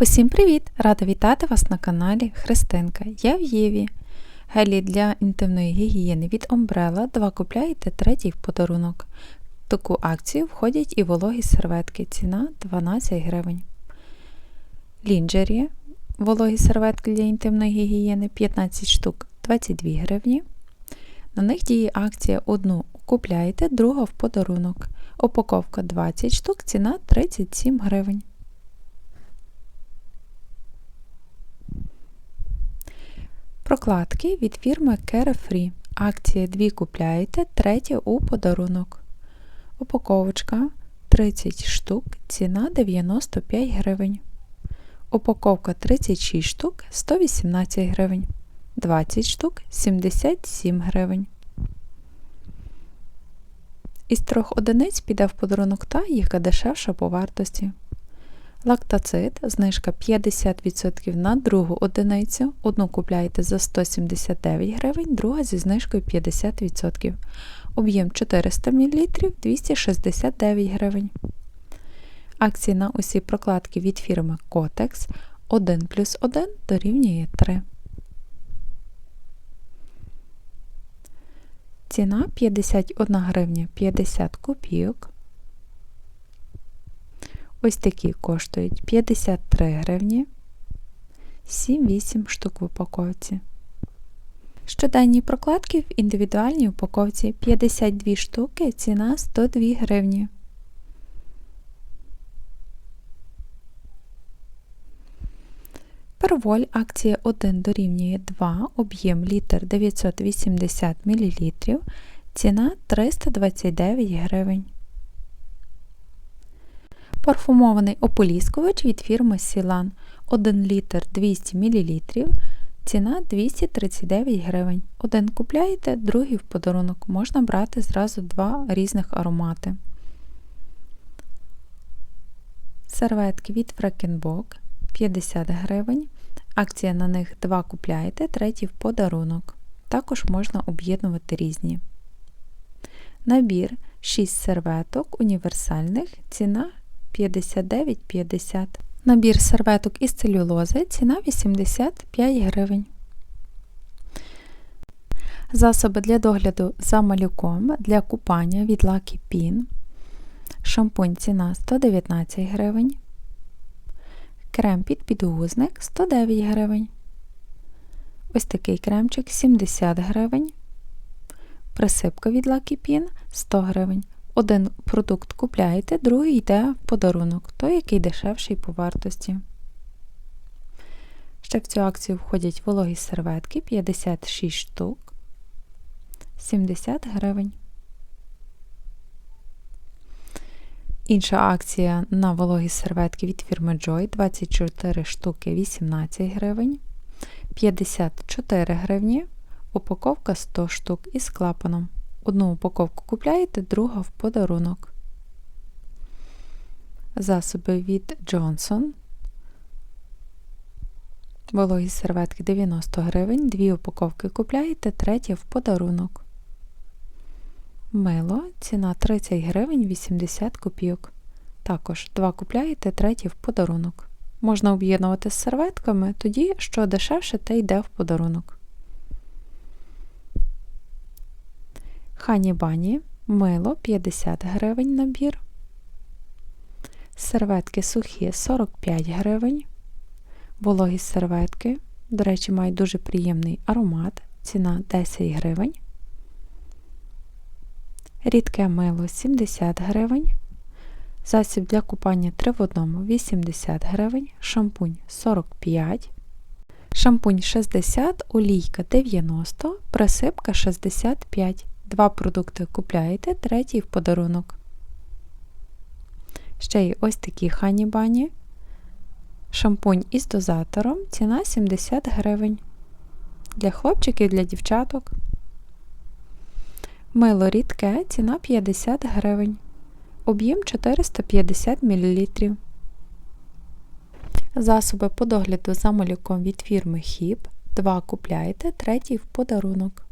Усім привіт! Рада вітати вас на каналі Христинка. Я в Єві. Гелі для інтимної гігієни від Umbrella 2 купляєте третій в подарунок. В таку акцію входять і вологі серветки. Ціна 12 гривень. Лінджері вологі серветки для інтимної гігієни 15 штук 22 гривні. На них діє акція одну купляєте, друга в подарунок. Упаковка 20 штук, ціна 37 гривень. Прокладки від фірми Carefree. Акція 2 купляєте, третя у подарунок. Упаковочка 30 штук, ціна 95 гривень. Упаковка 36 штук 118 гривень. 20 штук 77 гривень. Із трьох одиниць піде в подарунок та, яка дешевша по вартості. Лактацит, знижка 50% на другу одиницю. Одну купляєте за 179 гривень, друга зі знижкою 50%. Об'єм 400 мл 269 гривень. Акції на усі прокладки від фірми Kotex 1 плюс 1 дорівнює 3. Ціна 51 гривня 50 копійок. Ось такі коштують 53 гривні, 7-8 штук в упаковці. Щоденні прокладки в індивідуальній упаковці 52 штуки, ціна 102 гривні. Перволь акція 1 дорівнює 2, об'єм літр 980 мл, ціна 329 гривень. Парфумований ополіскувач від фірми Сілан 1 літр 200 мл, ціна 239 гривень. Один купляєте, другий в подарунок. Можна брати зразу два різних аромати. Серветки від Фрекенбок 50 гривень. Акція на них 2 купляєте, третій в подарунок. Також можна об'єднувати різні. Набір 6 серветок універсальних, ціна 59,50. Набір серветок із целюлози, ціна 85 гривень. Засоби для догляду за малюком для купання від Lucky Pin. Шампунь ціна 119 гривень. Крем під підгузник 109 гривень. Ось такий кремчик 70 гривень. Присипка від Lucky Pin 100 гривень. Один продукт купляєте, другий йде в подарунок, той, який дешевший по вартості. Ще в цю акцію входять вологі серветки 56 штук, 70 гривень. Інша акція на вологі серветки від фірми Joy 24 штуки 18 гривень, 54 гривні, упаковка 100 штук із клапаном. Одну упаковку купляєте, друга в подарунок. Засоби від Johnson. Вологі серветки 90 гривень, дві упаковки купляєте, третя в подарунок. Мило, ціна 30 гривень 80 копійок. Також два купляєте, третє в подарунок. Можна об'єднувати з серветками, тоді, що дешевше, те йде в подарунок. Хані бані, мило 50 гривень набір. Серветки сухі 45 гривень. Вологі серветки, до речі, мають дуже приємний аромат, ціна 10 гривень. Рідке мило 70 гривень. Засіб для купання 3 в 1 80 гривень, шампунь 45 Шампунь 60, олійка 90, присипка 65 Два продукти купляєте, третій в подарунок. Ще є ось такі хані-бані. Шампунь із дозатором. Ціна 70 гривень. Для хлопчиків, для дівчаток. Мило рідке, ціна 50 гривень. Об'єм 450 мл. Засоби по догляду за малюком від фірми Хіп. Два купляєте, третій в подарунок.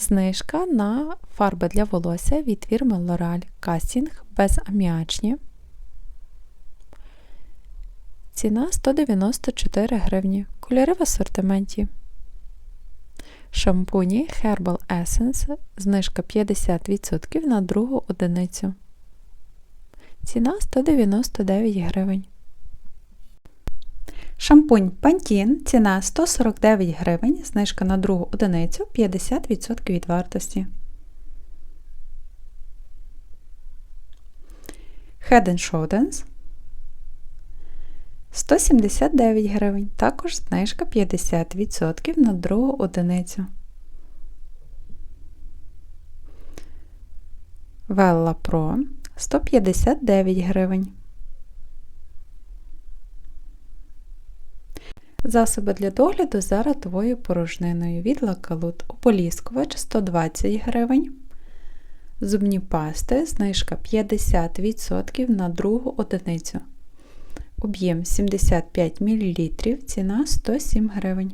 Знижка на фарби для волосся від фірми L'Oreal Casting безаміачні. Ціна 194 гривні. Кольори в асортименті. Шампуні Herbal Essence. Знижка 50% на другу одиницю. Ціна 199 гривень. Шампунь Pantene. Ціна 149 гривень. Знижка на другу одиницю 50% від вартості. Head Shoulders 179 гривень, також знижка 50% на другу одиницю. Vella Pro 159 гривень. Засоби для догляду за ротовою порожниною від Лакалут ополіскувач 120 гривень. Зубні пасти знижка 50% на другу одиницю. Об'єм 75 мл, ціна 107 гривень.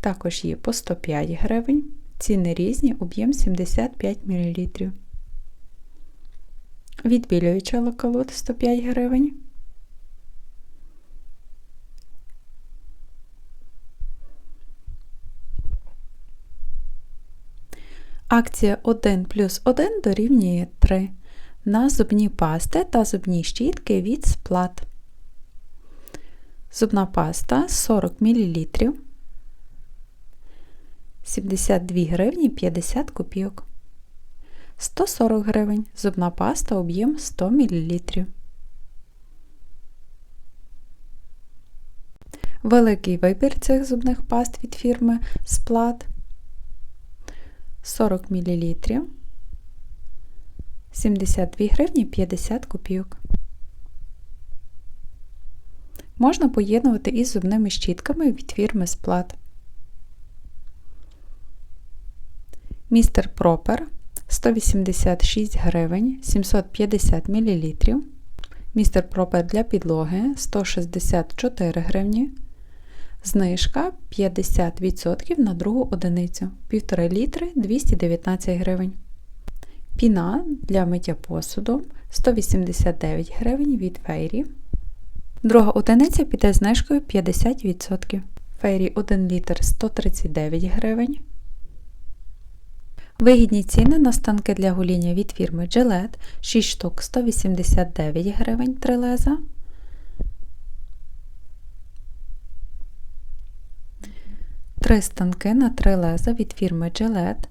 Також є по 105 гривень. Ціни різні, об'єм 75 мл. Відбілююча локалот 105 гривень. Акція 1 плюс 1 дорівнює 3 на зубні пасти та зубні щітки від сплат. Зубна паста 40 мл 72 гривні 50 копійок. 140 гривень. Зубна паста об'єм 100 мл. Великий вибір цих зубних паст від фірми Сплат 40 мл 72 гривні 50 копійок. Можна поєднувати із зубними щітками від фірми Сплат. Містер Пропер 186 гривень 750 мл. Містер Пропер для підлоги 164 гривні. Знижка 50% на другу одиницю 1,5 літри 219 гривень. Піна для миття посуду 189 гривень від фейрі. Друга одиниця піде знижкою 50%. Фейрі 1 літр 139 гривень. Вигідні ціни на станки для гоління від фірми Gillette 6 штук 189 гривень 3 леза. Три станки на 3 леза від фірми Gillette.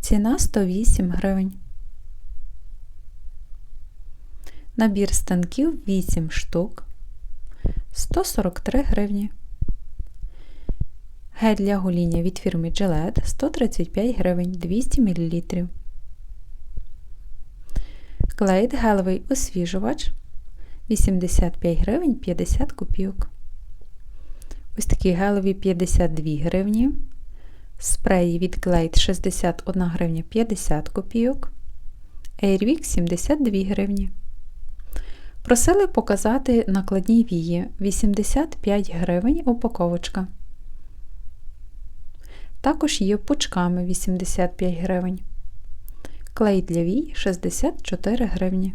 Ціна 108 гривень. Набір станків 8 штук 143 гривні. Гель для гоління від фірми Gillette 135 гривень 200 мл. Клейд гелевий освіжувач 85 гривень 50 копійок. Ось такі гелеві 52 гривні. Спреї від Glade 61 гривня 50 копійок. Airwick 72 гривні. Просили показати накладні вії 85 гривень упаковочка. Також є пучками 85 гривень. Клей для вій 64 гривні.